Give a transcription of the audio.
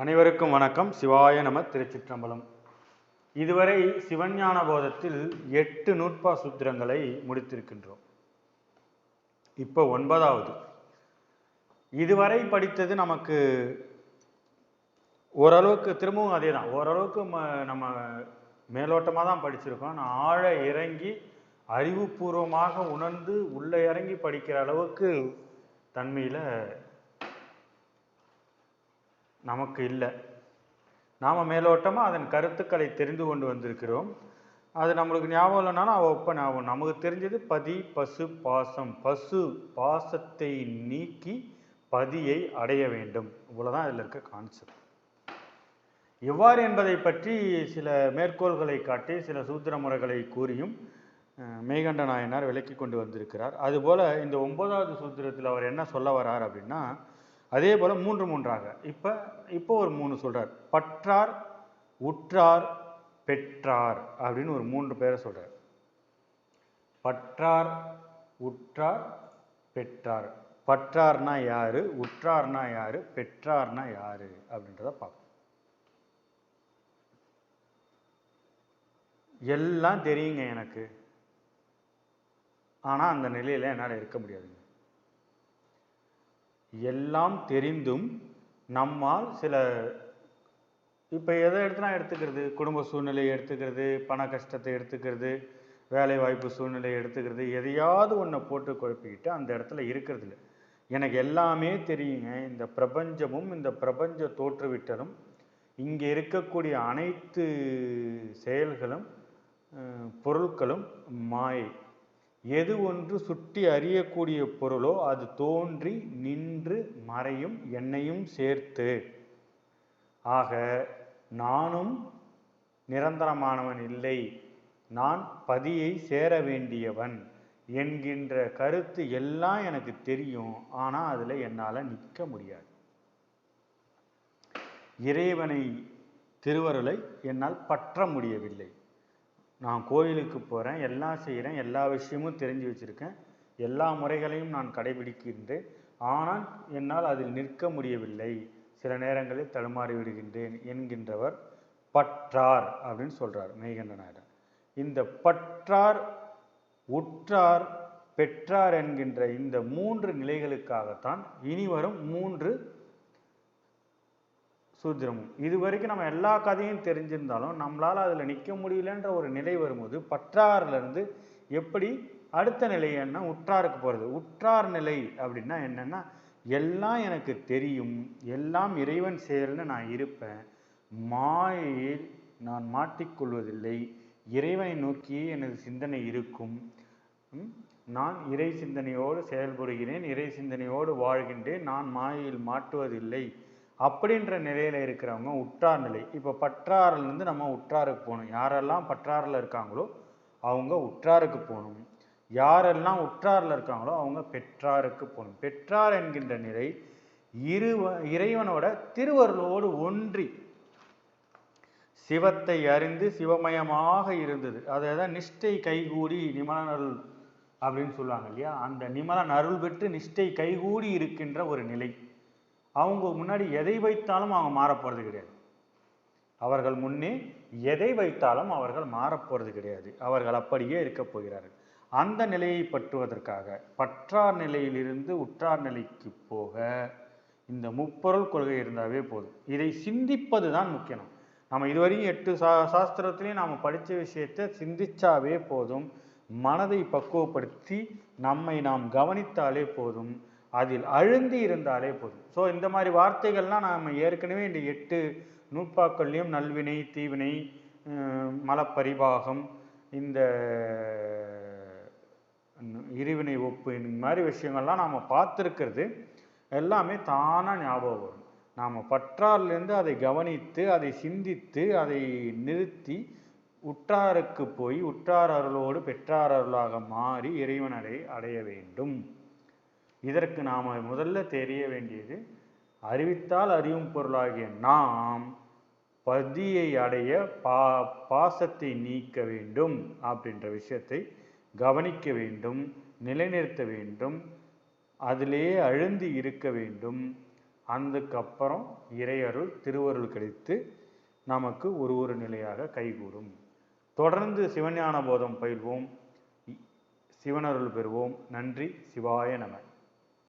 அனைவருக்கும் வணக்கம். சிவாய நம திருச்சிற்றம்பலம். இதுவரை சிவஞான போதத்தில் எட்டு நூற்பா சூத்திரங்களை முடித்திருக்கின்றோம். இப்போ ஒன்பதாவது. இதுவரை படித்தது நமக்கு ஓரளவுக்கு திரும்பவும் அதே தான் ஓரளவுக்கு நம்ம மேலோட்டமாக தான் படிச்சிருக்கோம். நான் ஆழ இறங்கி அறிவுபூர்வமாக உணர்ந்து உள்ளே இறங்கி படிக்கிற அளவுக்கு தன்மையில் நமக்கு இல்லை. நாம் மேலோட்டமாக அதன் கருத்துக்களை தெரிந்து கொண்டு வந்திருக்கிறோம். அது நம்மளுக்கு ஞாபகம் இல்லைனாலும் அவள் ஒப்ப ஞாபகம். நமக்கு தெரிஞ்சது பதி பசு பாசம். பசு பாசத்தை நீக்கி பதியை அடைய வேண்டும். இவ்வளோதான் இதில் இருக்க கான்செப்ட் எவ்வாறு என்பதை பற்றி சில மேற்கோள்களை காட்டி சில சூத்திர முறைகளை கூறியும் மேகண்ட மெய்கண்ட நாயனார் விளக்கி கொண்டு வந்திருக்கிறார். அதுபோல் இந்த ஒன்பதாவது சூத்திரத்தில் அவர் என்ன சொல்ல வரார் அப்படின்னா அதே போல் மூன்று மூன்றாக. இப்போ இப்போ ஒரு மூணு சொல்கிறார் பற்றார் உற்றார் பெற்றார் அப்படின்னு ஒரு மூன்று பேரை சொல்கிறார் பற்றார் உற்றார் பெற்றார். பற்றார்னா யாரு? உற்றார்னா யாரு? பெற்றார்னா யாரு? அப்படின்றத பார்ப்போம். எல்லாம் தெரியுங்க எனக்கு. ஆனால் அந்த நிலையில் என்னால் இருக்க முடியாதுங்க. எல்லாம் தெரிந்தும் நம்மால் சில இப்போ எதை எடுத்துனா எடுத்துக்கிறது? குடும்ப சூழ்நிலையை எடுத்துக்கிறது பண கஷ்டத்தை எடுத்துக்கிறது வேலை வாய்ப்பு சூழ்நிலையை எடுத்துக்கிறது எதையாவது ஒன்றை போட்டு குழப்பிக்கிட்டு அந்த இடத்துல இருக்கிறது இல்லை எனக்கு எல்லாமே தெரியுங்க. இந்த பிரபஞ்சமும் இந்த பிரபஞ்ச தோற்றுவிட்டலும் இங்கே இருக்கக்கூடிய அனைத்து செயல்களும் பொருட்களும் மாயை. எது ஒன்று சுட்டி அறியக்கூடிய பொருளோ அது தோன்றி நின்று மறையும் என்னையும் சேர்த்து. ஆக நானும் நிரந்தரமானவன் இல்லை. நான் பதியை சேர வேண்டியவன் என்கின்ற கருத்து எல்லாம் எனக்கு தெரியும். ஆனால் அதில் என்னால் நிற்க முடியாது. இறைவனை திருவருளை என்னால் பற்ற முடியவில்லை. நான் கோயிலுக்கு போகிறேன் எல்லாம் செய்கிறேன் எல்லா விஷயமும் தெரிஞ்சு வச்சுருக்கேன். எல்லா முறைகளையும் நான் கடைபிடிக்கின்றேன். ஆனால் என்னால் அதில் நிற்க முடியவில்லை. சில நேரங்களில் தடுமாறி விடுகின்றேன் என்கின்றவர் பற்றார் அப்படின்னு சொல்கிறார் மெய்கண்ட நாயகர். இந்த பற்றார் உற்றார் பெற்றார் என்கின்ற இந்த மூன்று நிலைகளுக்காகத்தான் இனிவரும் மூன்று சூத்திரமும். இது வரைக்கும் நம்ம எல்லா கதையும் தெரிஞ்சிருந்தாலும் நம்மளால் அதில் நிற்க முடியலன்ற ஒரு நிலை வரும்போது பற்றாறுலேருந்து எப்படி அடுத்த நிலை என்ன உற்றாருக்கு போகிறது உற்றார் நிலை அப்படின்னா என்னென்னா எல்லாம் எனக்கு தெரியும் எல்லாம் இறைவன் செயல்னு நான் இருப்பேன் மாயையில் நான் மாட்டிக்கொள்வதில்லை இறைவனை நோக்கியே எனது சிந்தனை இருக்கும் நான் இறை சிந்தனையோடு செயல்படுகிறேன் இறை சிந்தனையோடு வாழ்கின்றேன் நான் மாயையில் மாட்டுவதில்லை அப்படின்ற நிலையில இருக்கிறவங்க உற்றார் நிலை. இப்போ பற்றாறுல இருந்து நம்ம உற்றாருக்கு போகணும். யாரெல்லாம் பற்றாறுல இருக்காங்களோ அவங்க உற்றாருக்கு போகணும். யாரெல்லாம் உற்றாரில் இருக்காங்களோ அவங்க பெற்றாருக்கு போகணும். பெற்றார் என்கின்ற நிலை இருவ இறைவனோட திருவருளோடு ஒன்றி சிவத்தை அறிந்து சிவமயமாக இருந்தது. அதான் நிஷ்டை கைகூடி நிமலனருள் அப்படின்னு சொல்லுவாங்க இல்லையா? அந்த நிமலன் அருள் பெற்று நிஷ்டை கைகூடி இருக்கின்ற ஒரு நிலை. அவங்க முன்னாடி எதை வைத்தாலும் அவங்க மாறப்போறது கிடையாது. அவர்கள் முன்னே எதை வைத்தாலும் அவர்கள் மாறப்போறது கிடையாது. அவர்கள் அப்படியே இருக்கப் போகிறார்கள். அந்த நிலையை பற்றுவதற்காக பற்றார் நிலையிலிருந்து உற்றார் நிலைக்கு போக இந்த முப்பொருள் கொள்கை இருந்தாவே போதும். இதை சிந்திப்பது தான் முக்கியம். நம்ம இதுவரையும் எட்டு சா சாஸ்திரத்திலையும் நாம் படித்த விஷயத்தை சிந்திச்சாவே போதும். மனதை பக்குவப்படுத்தி நம்மை நாம் கவனித்தாலே போதும். அதில் அழுந்தி இருந்தாலே போதும். ஸோ இந்த மாதிரி வார்த்தைகள்லாம் நாம் ஏற்கனவே இந்த எட்டு நூற்பாக்கள்லையும் நல்வினை தீவினை மலப்பரிபாகம் இந்த இருவினை ஒப்பு இந்த மாதிரி விஷயங்கள்லாம் நாம் பார்த்துருக்கிறது எல்லாமே தானாக ஞாபகம் வரும். நாம் பற்றாரிலிருந்து அதை கவனித்து அதை சிந்தித்து அதை நிறுத்தி உற்றாருக்கு போய் உற்றார் அருளோடு பெற்றார் அருளாக மாறி இறைவனரை அடைய வேண்டும். இதற்கு நாம் முதல்ல தெரிய வேண்டியது அறிவித்தால் அறியும் பொருளாகிய நாம் பதியை அடைய பா பாசத்தை நீக்க வேண்டும் அப்படின்ற விஷயத்தை கவனிக்க வேண்டும் நிலைநிறுத்த வேண்டும் அதிலேயே அழுந்து இருக்க வேண்டும். அதுக்கப்புறம் இறையருள் திருவருள் கிடைத்து நமக்கு ஒரு ஒரு நிலையாக கைகூடும். தொடர்ந்து சிவஞான போதம் பயில்வோம் சிவனருள் பெறுவோம். நன்றி. சிவாய நமன்